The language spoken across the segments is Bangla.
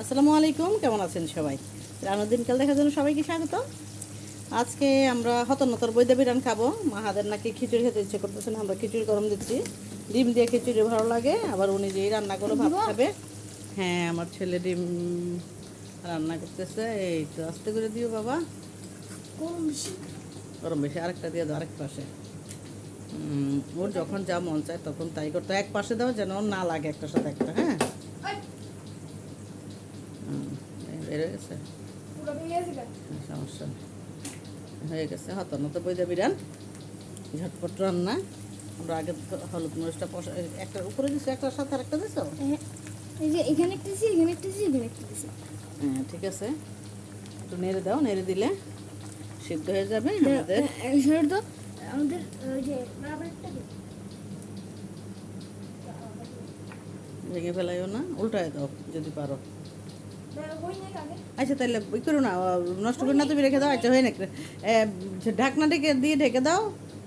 আসসালামু আলাইকুম কেমন আছেন সবাই? রান্নার দিনকাল দেখার জন্য সবাইকে স্বাগত। আজকে আমরা হতনতর বৈদ্য বিরান খাব মাহাদের নাকি খিচুড়ি খেতে ইচ্ছে করতেছে না আমরা খিচুড়ি গরম দিচ্ছি। ডিম দিয়ে খিচুড়ি ভালো লাগে আবার উনি যেই রান্না করে ভাত খাবে। হ্যাঁ আমার ছেলে ডিম রান্না করতেছে এই তো আস্তে করে দিও বাবা। গরম বেশি আরেকটা দিয়ে দাও আরেক পাশে। ওর যখন যা মন চায় তখন তাই করতো এক পাশে দাও যেন না লাগে একটার সাথে একটা হ্যাঁ হুম, বেরোয় গেছে। হ্যাঁ, সমস্যা হয়ে গেছে হত নত বইদা বিরান ঝটপট রান্না। আমরা আগে হলুদ মরিচটা একটা উপরে দিছো একটার সাথে আরেকটা দিছো? এই যে এখানে একটা দিছি এখানে একটা দিছি এখানে একটা দিছি। হ্যাঁ ঠিক আছে। একটু নেড়ে দাও নেড়ে দিলে সিদ্ধ হয়ে যাবে আমাদের। তো আমাদের ওই যে ভেঙে ফেলাইও না উল্টায় দাও যদি পারো। আচ্ছা তাহলে ওই করো না নষ্ট করে না তুমি রেখে দাও আচ্ছা হয়ে নাকি ঢাকনা ঢেকে দিয়ে ঢেকে দাও,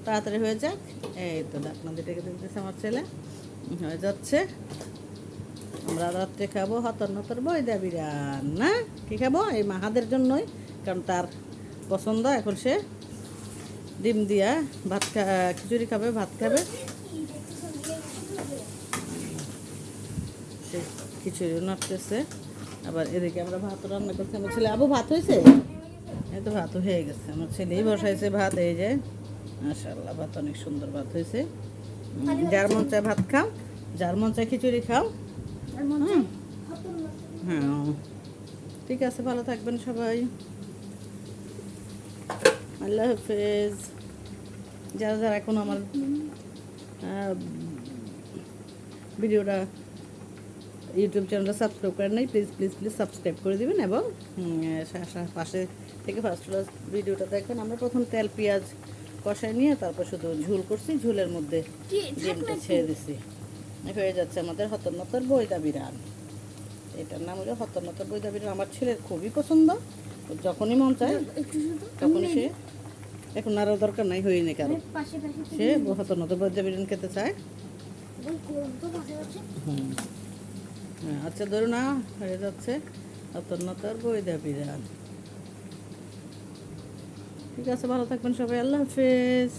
তাড়াতাড়ি হয়ে যাক। এই তো ঢাকনা দিয়ে ঢেকে দিতেছে আমার ছেলে। হয়ে যাচ্ছে। আমরা রাত্রে খাব হতর নতর বই বিরান না? কি খাব? এই মাহাদের জন্যই, কারণ তার পছন্দ, এখন সে ডিম দিয়া ভাত খা, খিচুড়ি খাবে, ভাত খাবে। খিচুড়ি নাড়তেছে। আবার এদিকে আমরা ভাত রান্না করছি। আমার ছেলে আবু ভাত হয়েছে? এই তো ভাত হয়ে গেছে। আমার ছেলেই বসাইছে ভাত এই যে মাশাল্লাহ ভাত অনেক সুন্দর ভাত হয়েছে। যার মন চায় ভাত খাও যার মন চায় খিচুড়ি খাও। হ্যাঁ। ঠিক আছে ভালো থাকবেন সবাই। আল্লাহ হাফেজ। যারা যারা এখন আমার ভিডিওটা ইউটিউব চ্যানেলটা সাবস্ক্রাইব করেন নাই প্লিজ প্লিজ প্লিজ সাবস্ক্রাইব করে দিবেন এবং পাশে থেকে ফার্স্ট ক্লাস ভিডিওটা দেখেন। আমরা প্রথম তেল পেঁয়াজ কষাই নিয়ে তারপর শুধু ঝুল করছি ঝুলের মধ্যে ডিমটা ছেড়ে দিছি। হয়ে যাচ্ছে আমাদের হতনতর বইদা বিরান এটার নাম হলো হতনতর বইদা বিরান আমার ছেলের খুবই পছন্দ। যখনই মন চায় তখনই সে এখন আরও দরকার নাই হয়নি কারও। সে হতনতর বইদা বিরান খেতে চায়। হুম। আচ্ছা ধরুন না, হয়ে যাচ্ছে। হতনতর বইদা বিরান ঠিক আছে, ভালো থাকবেন সবাই, আল্লাহ হাফেজ।